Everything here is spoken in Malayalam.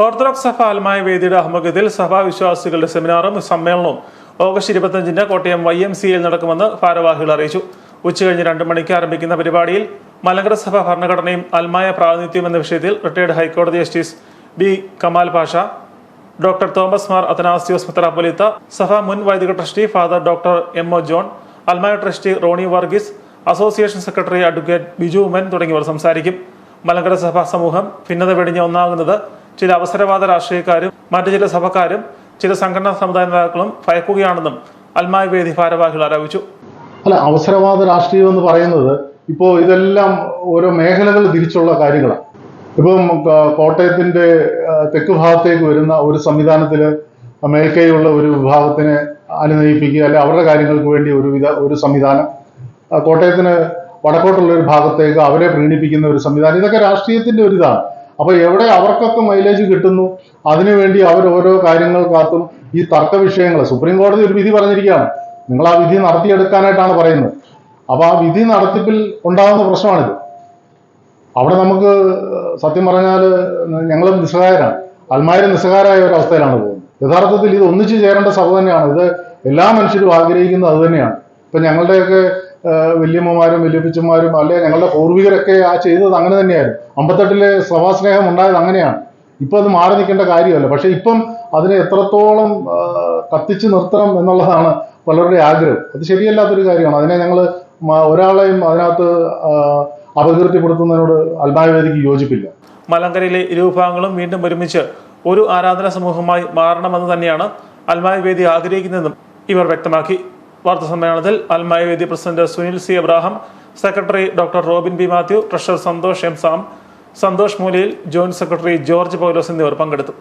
ഓർത്തഡോക്സ് സഭ ആത്മായ വേദിയുടെ ആഭിമുഖ്യത്തിൽ സഭാ വിശ്വാസികളുടെ സെമിനാറും സമ്മേളനവും. ഓഗസ്റ്റ് ഇരുപത്തഞ്ചിന് കോട്ടയം വൈ എം സി നടക്കുമെന്ന് ഭാരവാഹികൾ അറിയിച്ചു. ഉച്ചകഴിഞ്ഞ് രണ്ട് മണിക്ക് ആരംഭിക്കുന്ന പരിപാടിയിൽ മലങ്കര സഭ ഭരണഘടനയും അൽമായ പ്രാതിനിധ്യം എന്ന വിഷയത്തിൽ റിട്ടയർഡ് ഹൈക്കോടതി justice B Kamal Pasha doctor Thomas Mar Athanasios മെത്രാപ്പൊലിത്ത സഭ മുൻ വൈദിക trustee father doctor M O John അൽമായ trustee Roni Varghese association secretary advocate Biju Oommen തുടങ്ങിയവർ സംസാരിക്കും. മലങ്കര സഭാ സമൂഹം ഭിന്നത വെടിഞ്ഞ് ഒന്നാകുന്നത് ചില അവസരവാദ രാഷ്ട്രീയക്കാരും മറ്റു ചില സഭക്കാരും ചില സംഘടനാ സമുദായ നേതാക്കളും ഭയക്കുകയാണെന്നും അൽമായ വേദി ഭാരവാഹികൾ ആരോപിച്ചു. അല്ല അവസരവാദ രാഷ്ട്രീയം എന്ന് പറയുന്നത് ഇപ്പോൾ ഇതെല്ലാം ഓരോ മേഖലകൾ തിരിച്ചുള്ള കാര്യങ്ങളാണ് ഇപ്പം കോട്ടയത്തിന്റെ തെക്ക് ഭാഗത്തേക്ക് വരുന്ന ഒരു സംവിധാനത്തിൽ മേൽക്കൈയുള്ള ഒരു വിഭാഗത്തിനെ അനുനയിപ്പിക്കുക അല്ലെ അവരുടെ കാര്യങ്ങൾക്ക് വേണ്ടി ഒരു വിധ ഒരു സംവിധാനം. കോട്ടയത്തിന് വടക്കോട്ടുള്ള ഒരു ഭാഗത്തേക്ക് അവരെ പ്രീണിപ്പിക്കുന്ന ഒരു സംവിധാനം. ഇതൊക്കെ രാഷ്ട്രീയത്തിന്റെ ഒരു ഇതാണ്. അപ്പൊ എവിടെ അവർക്കൊക്കെ മൈലേജ് കിട്ടുന്നു? അതിനുവേണ്ടി അവർ ഓരോ കാര്യങ്ങൾ കാത്തും. ഈ തർക്ക വിഷയങ്ങൾ സുപ്രീം കോടതി ഒരു വിധി പറഞ്ഞിരിക്കുകയാണ്. നിങ്ങൾ ആ വിധി നടത്തിയെടുക്കാനായിട്ടാണ് പറയുന്നത്. അപ്പൊ ആ വിധി നടത്തിപ്പിൽ ഉണ്ടാകുന്ന പ്രശ്നമാണിത്. അവിടെ നമുക്ക് സത്യം പറഞ്ഞാൽ ഞങ്ങളും നിസ്സഹായരാണ്. അൽമാരി നിസ്സഹാരായ ഒരു അവസ്ഥയിലാണ് പോകുന്നത്. യഥാർത്ഥത്തിൽ ഇത് ഒന്നിച്ചു ചേരേണ്ട സഭ തന്നെയാണ്. ഇത് എല്ലാ മനുഷ്യരും ആഗ്രഹിക്കുന്നത് അത് തന്നെയാണ്. ഇപ്പൊ ഞങ്ങളുടെയൊക്കെ വല്യമ്മമാരും വല്യപ്പിച്ചന്മാരും അല്ലെ ഞങ്ങളുടെ പൂർവികരൊക്കെ ആ ചെയ്തത് അങ്ങനെ തന്നെയായിരുന്നു. അമ്പത്തെട്ടിലെ സഭാസ്നേഹം ഉണ്ടായത് അങ്ങനെയാണ്. ഇപ്പൊ അത് മാറി നിൽക്കേണ്ട കാര്യമല്ല. പക്ഷെ ഇപ്പം അതിനെ എത്രത്തോളം കത്തിച്ചു നിർത്തണം എന്നുള്ളതാണ് പലരുടെ ആഗ്രഹം. അത് ശരിയല്ലാത്തൊരു കാര്യമാണ്. അതിനെ ഞങ്ങൾ ഒരാളെയും അതിനകത്ത് അപകീർത്തിപ്പെടുത്തുന്നതിനോട് അൽമാവേദിക്ക് യോജിപ്പില്ല. മലങ്കരയിലെ ഇരുവിഭാഗങ്ങളും വീണ്ടും ഒരുമിച്ച് ഒരു ആരാധന സമൂഹമായി മാറണമെന്ന് തന്നെയാണ് അൽമായ വേദി ആഗ്രഹിക്കുന്നതെന്നും ഇവർ വ്യക്തമാക്കി. വാർത്താ സമ്മേളനത്തിൽ അൽമായ വേദി president Sunil C Abraham secretary doctor Robin B Mathew treasurer Santhosh M Sam Santhosh Moolayil joint secretary George പൗലോസ് എന്നിവർ പങ്കെടുത്തു.